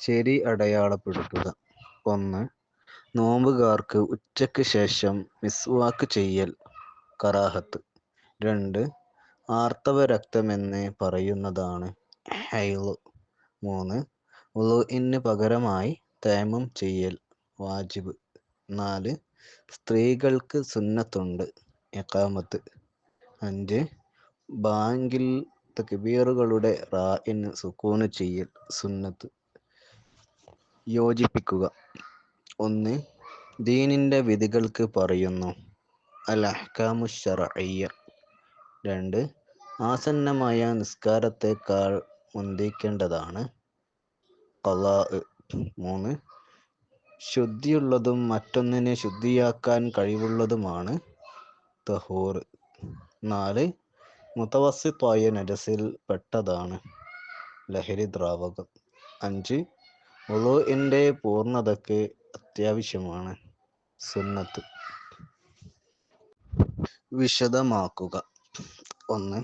ശരി അടയാളപ്പെടുത്തുക. ഒന്ന് നോമ്പുകാർക്ക് ഉച്ചയ്ക്ക് ശേഷം മിസ്വാക്ക് ചെയ്യൽ കറാഹത്ത്. രണ്ട് ആർത്തവ രക്തമെന്ന് പറയുന്നതാണ് ഹൈൾ മൂന്ന് ഉളുഇന് പകരമായി തേമം ചെയ്യൽ വാജിബ്. നാല് സ്ത്രീകൾക്ക് സുന്നത്തുണ്ട് ഇഖാമത്ത്. അഞ്ച് ബാങ്കിൽ തക്ബീറുകളുടെ റായിന് സുക്കൂന് ചെയ്യൽ സുന്നത്ത്. യോജിപ്പിക്കുക. ഒന്ന് ദീനിന്റെ വിധികൾക്ക് പറയുന്നു. അൽ അഹ്കാമു ശർഇയ്യ. രണ്ട് ആസന്നമായ നിസ്കാരത്തേക്കാൾ മുന്തിക്കേണ്ടതാണ് കലാ മൂന്ന് ശുദ്ധിയുള്ളതും മറ്റൊന്നിനെ ശുദ്ധിയാക്കാൻ കഴിവുള്ളതുമാണ് തഹൂർ. നാല് മുതവസ്സിത്തായ നജസിൽ പെട്ടതാണ് ലഹരി ദ്രാവകം. അഞ്ച് വുളുഇന്റെ പൂർണതയ്ക്ക് അത്യാവശ്യമാണ്. സുന്നത്ത്. വിശദമാക്കുക. ഒന്ന്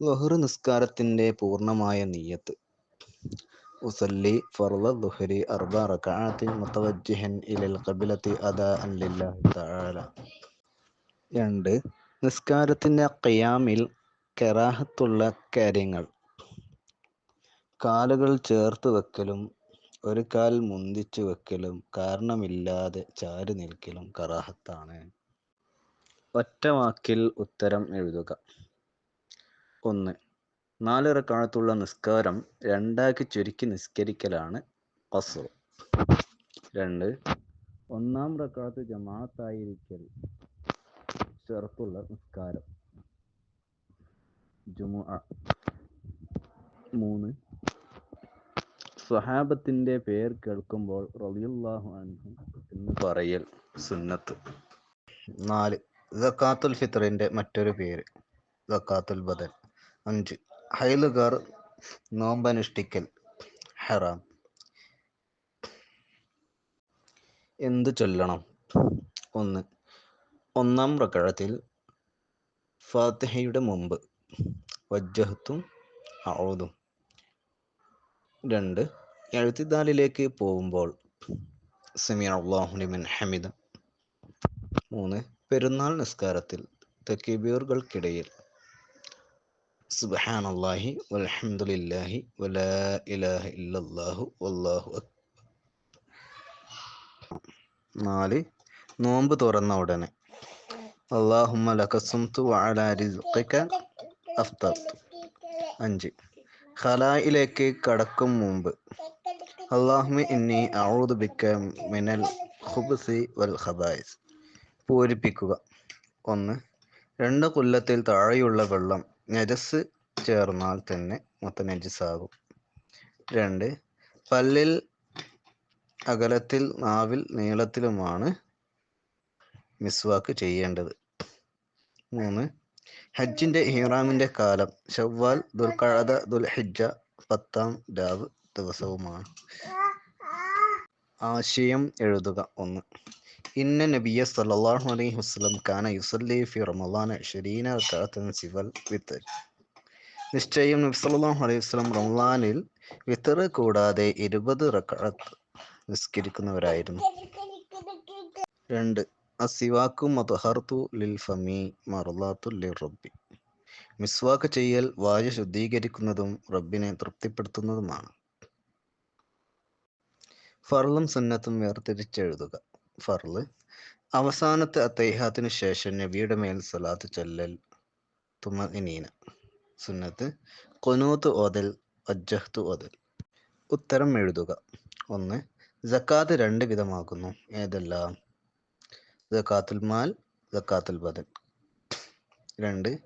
ളുഹർ നിസ്കാരത്തിന്റെ പൂർണമായ നീയത്ത്. ഉസല്ലി ഫർള ളുഹരി അർബ റകഅത്തിൻ മുതവജ്ജിഹൻ ഇലൽ കബിലത്തി അദാഅൻ ലില്ലാഹി തആല. രണ്ട് നിസ്കാരത്തിന്റെ ഖിയാമിൽ കെറാഹത്തുള്ള കാര്യങ്ങൾ. കാലുകൾ ചേർത്ത് വെക്കലും ഒരു കാൽ മുന്തിച്ചു വെക്കലും കാരണമില്ലാതെ ചാരി നിൽക്കലും കറാഹത്താണ്. ഒറ്റ വാക്കിൽ ഉത്തരം എഴുതുക. ഒന്ന് നാല് റക്അത്തുള്ള നിസ്കാരം രണ്ടാക്കി ചുരുക്കി നിസ്കരിക്കലാണ് ഖസ്ർ രണ്ട് ഒന്നാം റക്അത്ത് ജമാഅത്തായിരിക്കൽ ചേർത്തുള്ള നിസ്കാരം. ജുമുഅ. മൂന്ന് സ്വഹാബത്തിന്റെ പേർ കേൾക്കുമ്പോൾ അൻഹു എന്ന് പറയൽ സുന്നത്ത്. നാല്. സക്കാത്തുൽ ഫിത്റിന്റെ മറ്റൊരു പേര് സക്കാത്തുൽ ബദൽ. അഞ്ച്. ഹൈലുകാർ നോമ്പനുഷ്ഠിക്കൽ ഹറാം. എന്ത് ചൊല്ലണം? ഒന്ന്. ഒന്നാം പ്രകഴത്തിൽ ഫാത്തിഹയുടെ മുമ്പ്. വജ്ജഹത്തും ഔദും. രണ്ട്. എഴുത്തിദാലിലേക്ക് പോകുമ്പോൾ സമീർ അള്ളാഹുലിമിൻ ഹമിദ. മൂന്ന്. പെരുന്നാൾ നിസ്കാരത്തിൽ തക്കീബീറുകൾക്കിടയിൽ സുബ്ഹാനല്ലാഹി വൽഹംദുലില്ലാഹി വലാ ഇലാഹ ഇല്ലല്ലാഹു വല്ലാഹു നാല്. നോമ്പ് തുറന്ന ഉടനെ അള്ളാഹുമ്മ ലകസുംതു വഅലാ റിസ്ഖിക അഫ്തർതു. അഞ്ച്. ഖലായിലേക്ക് കടക്കും മുമ്പ്. അള്ളാഹ്മി ഇന്നി ബിക മിനൽ ഖുബ്സി വൽ ഖബായിസ്. പൂരിപ്പിക്കുക. ഒന്ന് രണ്ട് കൊല്ലത്തിൽ താഴെയുള്ള വെള്ളം നജസ് ചേർന്നാൽ തന്നെ മൊത്തം നജസാകും രണ്ട് പല്ലിൽ അകലത്തിൽ നാവിൽ നീളത്തിലുമാണ് മിസ്വാക്ക് ചെയ്യേണ്ടത്. മൂന്ന് ഹജ്ജിന്റെ ഇഹ്റാമിന്റെ കാലം ഷവ്വാൽ ദുൽഖഅദ ദുൽഹിജ്ജ പത്താം രാവ് ദിവസവുമാണ്. ആശയം എഴുതുക ഒന്ന്. ഇന്ന നബിയ സല്ലല്ലാഹു അലൈഹി വസല്ലം കാന യുസല്ലി ഫി റമളാന 20 റകഅത്തൻ സിവൽ വിത്ത് നിശ്ചയം നബി സല്ലല്ലാഹു അലൈഹി വസല്ലം റമളാനിൽ വിത്തർ കൂടാതെ ഇരുപത് റകഅത്ത് നിസ്കരിക്കുന്നവരായിരുന്നു. രണ്ട്. ലിൽ ഫമി ലിൽ റബ്ബി. മിസ്വാക്ക് ചെയ്യൽ വായു ശുദ്ധീകരിക്കുന്നതും റബ്ബിനെ തൃപ്തിപ്പെടുത്തുന്നതുമാണ്. ഫർളും സുന്നത്തും വേർതിരിച്ചെഴുതുക. ഫർൾ അവസാനത്തെ അത്തൈഹാത്തിനു ശേഷം നബിയുടെ മേൽ സലാത്ത് ചൊല്ലൽ തുമനീന സുന്നത്ത് കൊനൂത്ത് ഓതൽ അജ്ജഹ്തു ഓതൽ. ഉത്തരം എഴുതുക. ഒന്ന് ജക്കാത്ത് രണ്ട് വിധമാക്കുന്നു. ഏതെല്ലാം? ജക്കാത്തുൽ മാൽ ജക്കാത്തുൽ ബദൻ. രണ്ട്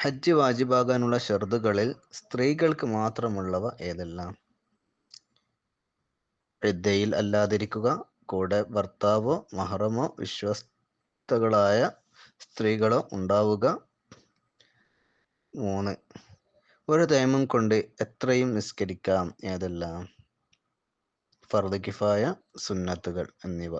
ഹജ്ജ് വാജിബാകാനുള്ള ഷർദുകളിൽ സ്ത്രീകൾക്ക് മാത്രമുള്ളവ ഏതെല്ലാം? ഇദ്ദയിൽ അല്ലാതിരിക്കുക കൂടെ ഭർത്താവോ മഹറമോ വിശ്വസ്തകളായ സ്ത്രീകളോ ഉണ്ടാവുക. മൂന്ന് ഒരു തേമം കൊണ്ട് എത്രയും നിസ്കരിക്കാം ഏതെല്ലാം? ഫർദ് കിഫായ സുന്നത്തുകൾ എന്നിവ.